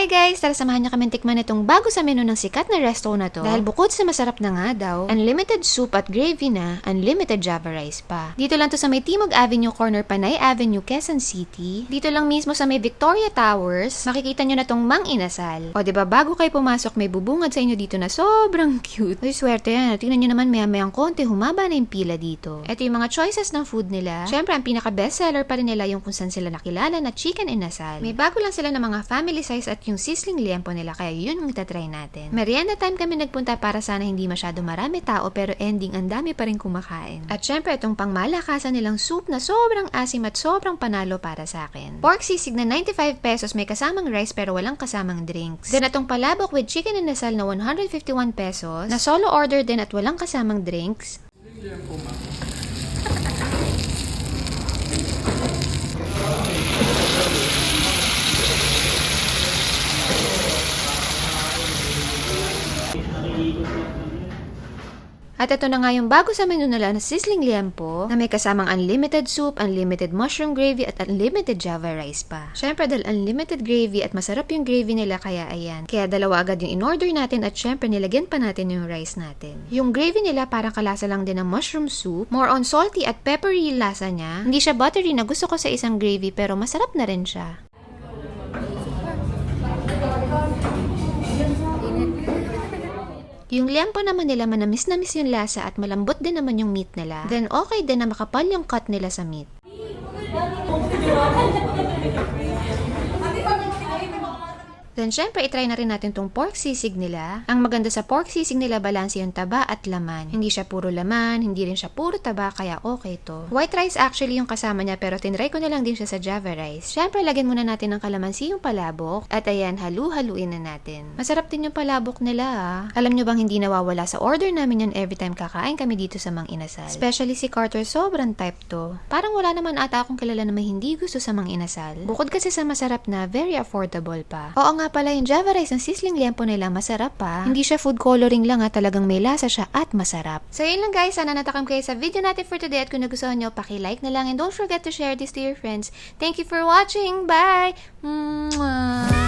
Hi guys! Tara samahan niyo kami tikman itong bago sa menu ng sikat na resto na to. Dahil bukod sa masarap na nga daw, unlimited soup at gravy na, unlimited java rice pa. Dito lang to sa may Timog Avenue corner Panay Avenue, Quezon City. Dito lang mismo sa may Victoria Towers, makikita nyo na tong Mang Inasal. O ba bago kayo pumasok may bubungad sa inyo dito na sobrang cute. Uy, swerte yan. Tingnan nyo naman maya mayang konti, humaba na yung pila dito. Ito yung mga choices ng food nila. Siyempre, ang pinaka bestseller pa rin nila yung kung saan sila nakilala na chicken inasal. May bago lang sila ng mga family size at yung sizzling liempo nila kaya yun ang itatry natin. Merienda time kami nagpunta para sana hindi masyado marami tao pero ending ang dami pa rin kumakain. At syempre itong pangmalakasan nilang soup na sobrang asim at sobrang panalo para sa akin. Pork sisig na 95 pesos may kasamang rice pero walang kasamang drinks. Then itong palabok with chicken inasal na 151 pesos na solo order din at walang kasamang drinks. At ito na nga yung bago sa menu nila na sizzling liempo na may kasamang unlimited soup, unlimited mushroom gravy at unlimited java rice pa. Syempre dahil unlimited gravy at masarap yung gravy nila kaya ayan. Kaya dalawa agad yung in-order natin at syempre nilagyan pa natin yung rice natin. Yung gravy nila parang kalasa lang din ng mushroom soup. More on salty at peppery lasa niya. Hindi siya buttery na gusto ko sa isang gravy pero masarap na rin siya. Yung liempo naman nila manamis na miss yung lasa at malambot din naman yung meat nila. Then okay din na makapal yung cut nila sa meat. Then syempre, itry na rin natin tong pork sisig nila. Ang maganda sa pork sisig nila, balanse yung taba at laman. Hindi siya puro laman, hindi rin siya puro taba, kaya okay to. White rice actually yung kasama niya, pero tinry ko na lang din siya sa java rice. Syempre, lagyan muna natin ng kalamansi yung palabok. At ayan, halu-haluin na natin. Masarap din yung palabok nila ah. Alam nyo bang hindi nawawala sa order namin yan every time kakain kami dito sa Mang Inasal. Especially si Carter, sobrang type to. Parang wala naman ata akong kilala na may hindi gusto sa Mang Inasal. Bukod kasi sa masarap na, very affordable pa. Oo nga pala, yung java rice ng sizzling liempo nila masarap pa. Hindi siya food coloring lang ha, talagang may lasa siya at masarap. So yun lang guys, sana natakam kayo sa video natin for today at kung nagustuhan nyo, paki-like na lang and don't forget to share this to your friends. Thank you for watching. Bye! Mwah!